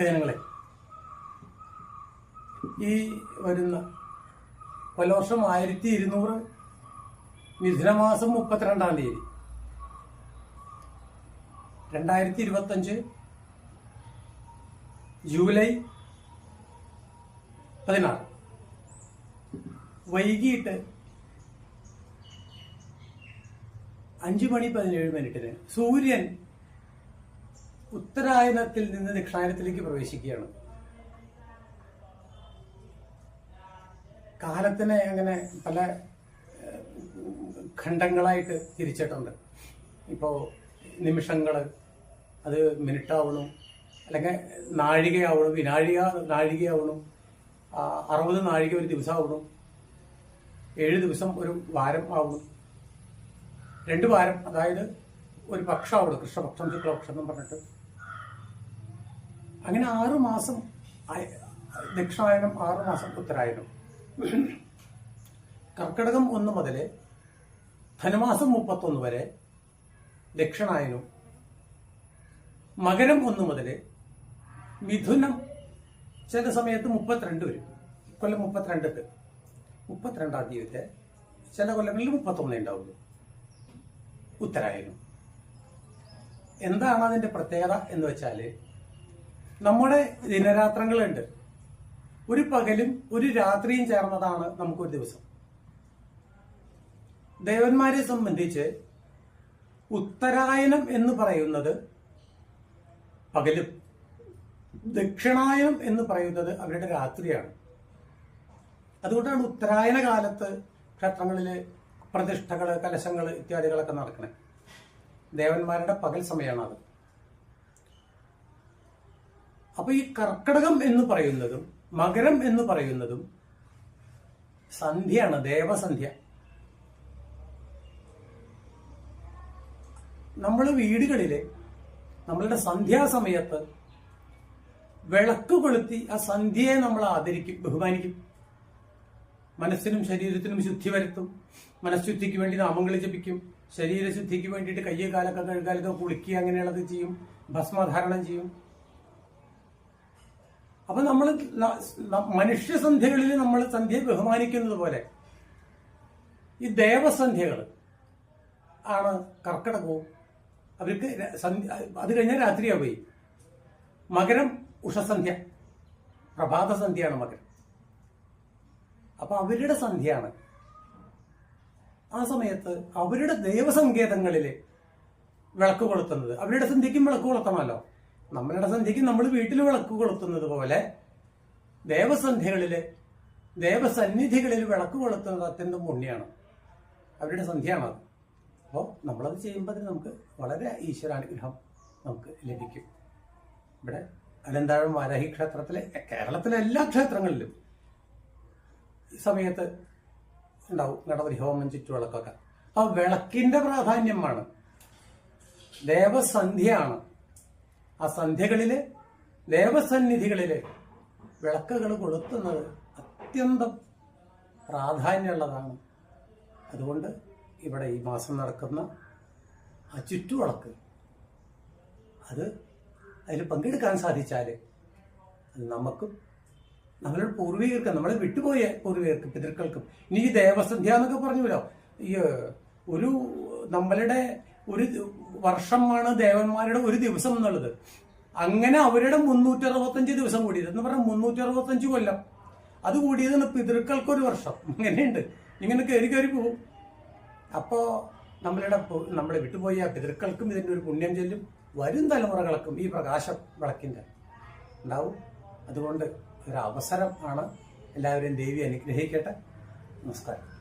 ജനങ്ങളെ ഈ വരുന്ന കൊല്ലവർഷം ആയിരത്തി ഇരുന്നൂറ് മിഥുനമാസം മുപ്പത്തിരണ്ടാം തീയതി. രണ്ടായിരത്തി ഇരുപത്തഞ്ച് ജൂലൈ പതിനാറ്. വൈകിട്ട് അഞ്ചു മണി പതിനേഴ് മിനിറ്റിന് സൂര്യൻ ഉത്തരായനത്തിൽ നിന്ന് ദക്ഷിണായനത്തിലേക്ക് പ്രവേശിക്കുകയാണ്. കാലത്തിനെ അങ്ങനെ പല ഖണ്ഡങ്ങളായിട്ട് തിരിച്ചിട്ടുണ്ട്. ഇപ്പോൾ നിമിഷങ്ങൾ അത് മിനിറ്റാവണു അല്ലെങ്കിൽ നാഴികയാവണം വിനാഴിക നാഴികയാവണം അറുപത് നാഴിക ഒരു ദിവസമാവണം ഏഴ് ദിവസം ഒരു വാരം ആവണം. രണ്ട് വാരം അതായത് ഒരു പക്ഷമാവണം കൃഷ്ണപക്ഷം ശുക്ലപക്ഷം എന്നും പറഞ്ഞിട്ട്. അങ്ങനെ ആറു മാസം ദക്ഷിണായനം ആറു മാസം ഉത്തരായനം. കർക്കിടകം ഒന്ന് മുതൽ ധനുമാസം മുപ്പത്തൊന്ന് വരെ ദക്ഷിണായനം. മകരം ഒന്ന് മുതൽ മിഥുനം ചില സമയത്ത് മുപ്പത്തിരണ്ട് വരും. കൊല്ലം മുപ്പത്തിരണ്ട് മുപ്പത്തിരണ്ടാം തീയതി ചില കൊല്ലങ്ങളിൽ മുപ്പത്തൊന്നേ ഉണ്ടാവുള്ളൂ. ഉത്തരായനം. എന്താണ് അതിന്റെ പ്രത്യേകത എന്ന് വെച്ചാൽ നമ്മുടെ ദിനരാത്രങ്ങളുണ്ട്. ഒരു പകലും ഒരു രാത്രിയും ചേർന്നതാണ് നമുക്കൊരു ദിവസം. ദേവന്മാരെ സംബന്ധിച്ച് ഉത്തരായനം എന്ന് പറയുന്നത് പകലും. ദക്ഷിണായനം എന്ന് പറയുന്നത് അവരുടെ രാത്രിയാണ്. അതുകൊണ്ടാണ് ഉത്തരായന കാലത്ത് ക്ഷേത്രങ്ങളിൽ പ്രതിഷ്ഠകൾ കലശങ്ങൾ ഇത്യാദികളൊക്കെ നടക്കുന്നത് ദേവന്മാരുടെ പകൽ സമയമാണ് അത് അപ്പൊ ഈ കർക്കടകം എന്ന് പറയുന്നതും മകരം എന്ന് പറയുന്നതും സന്ധ്യയാണ് ദേവസന്ധ്യ. നമ്മൾ വീടുകളിൽ നമ്മളുടെ സന്ധ്യാസമയത്ത് വിളക്ക് കൊളുത്തി ആ സന്ധ്യയെ നമ്മൾ ആദരിക്കും ബഹുമാനിക്കും. മനസ്സിനും ശരീരത്തിനും ശുദ്ധി വരുത്തും. മനഃശുദ്ധിക്ക് വേണ്ടി നാമങ്ങൾ ജപിക്കും. ശരീരശുദ്ധിക്ക് വേണ്ടിയിട്ട് കയ്യ കാലൊക്കെ കഴുകാലൊക്കെ കുളിക്കുക അങ്ങനെയുള്ളത് ചെയ്യും. ഭസ്മധാരണം ചെയ്യും. അപ്പൊ നമ്മൾ മനുഷ്യസന്ധ്യകളിൽ നമ്മൾ സന്ധ്യയെ ബഹുമാനിക്കുന്നത് പോലെ ഈ ദേവസന്ധ്യകൾ ആണ് കർക്കിടകവും. അവർക്ക് അത് കഴിഞ്ഞാൽ രാത്രിയാ പോയി മകരം ഉഷസന്ധ്യ പ്രഭാത സന്ധ്യയാണ് മകരം. അപ്പൊ അവരുടെ സന്ധ്യയാണ്. ആ സമയത്ത് അവരുടെ ദൈവസങ്കേതങ്ങളിൽ വിളക്ക് കൊളുത്തുന്നത്. അവരുടെ സന്ധ്യയ്ക്കും വിളക്ക് കൊളുത്തണമല്ലോ. നമ്മളുടെ സന്ധ്യയ്ക്ക് നമ്മൾ വീട്ടിൽ വിളക്ക് കൊളുത്തുന്നത് പോലെ ദേവസന്ധ്യകളിൽ ദേവസന്നിധികളിൽ വിളക്ക് കൊളുത്തുന്നത് അത്യന്തം പുണ്യാണ്. അവരുടെ സന്ധ്യയാണത്. അപ്പോൾ നമ്മളത് ചെയ്യുമ്പോൾ നമുക്ക് വളരെ ഈശ്വരാനുഗ്രഹം നമുക്ക് ലഭിക്കും. ഇവിടെ അനന്താഴം വാരാഹി ക്ഷേത്രത്തിലെ കേരളത്തിലെ എല്ലാ ക്ഷേത്രങ്ങളിലും ഈ സമയത്ത് ഉണ്ടാവും ഗണപതി ഹോമം ചുറ്റുവിളക്കൊക്കെ. ആ വിളക്കിന്റെ പ്രാധാന്യമാണ്. ദേവസന്ധ്യയാണ് ആ സന്ധ്യകളിൽ ദേവസന്നിധികളിൽ വിളക്കുകൾ കൊളുത്തുന്നത് അത്യന്തം പ്രാധാന്യമുള്ളതാണ്. അതുകൊണ്ട് ഇവിടെ ഈ മാസം നടക്കുന്ന ആ ചുറ്റുവിളക്ക് അത് അതിൽ പങ്കെടുക്കാൻ സാധിച്ചാൽ നമുക്കും നമ്മളുടെ പൂർവികർക്ക് നമ്മൾ വിട്ടുപോയ പൂർവികർക്ക് പിതൃക്കൾക്കും. ഇനി ഈ ദേവസന്ധ്യ എന്നൊക്കെ പറഞ്ഞുല്ലോ ഈ ഒരു നമ്മളുടെ ഒരു വർഷമാണ് ദേവന്മാരുടെ ഒരു ദിവസം എന്നുള്ളത്. അങ്ങനെ അവരുടെ മുന്നൂറ്റി അറുപത്തഞ്ച് ദിവസം കൂടിയത്. എന്ന് പറഞ്ഞാൽ മുന്നൂറ്റി അറുപത്തഞ്ച് കൊല്ലം. അത് കൂടിയതാണ് പിതൃക്കൾക്ക് ഒരു വർഷം. അങ്ങനെയുണ്ട്. ഇങ്ങനെ കയറി കയറി പോകും അപ്പോ നമ്മളുടെ നമ്മളെ വിട്ടുപോയ പിതൃക്കൾക്കും ഇതിന്റെ ഒരു പുണ്യം ചെല്ലും. വരും തലമുറകൾക്കും ഈ പ്രകാശം വിളക്കിന്റെ ഉണ്ടാവും. അതുകൊണ്ട് ഒരു അവസരം ആണ്. എല്ലാവരെയും ദേവി അനുഗ്രഹിക്കട്ടെ. നമസ്കാരം.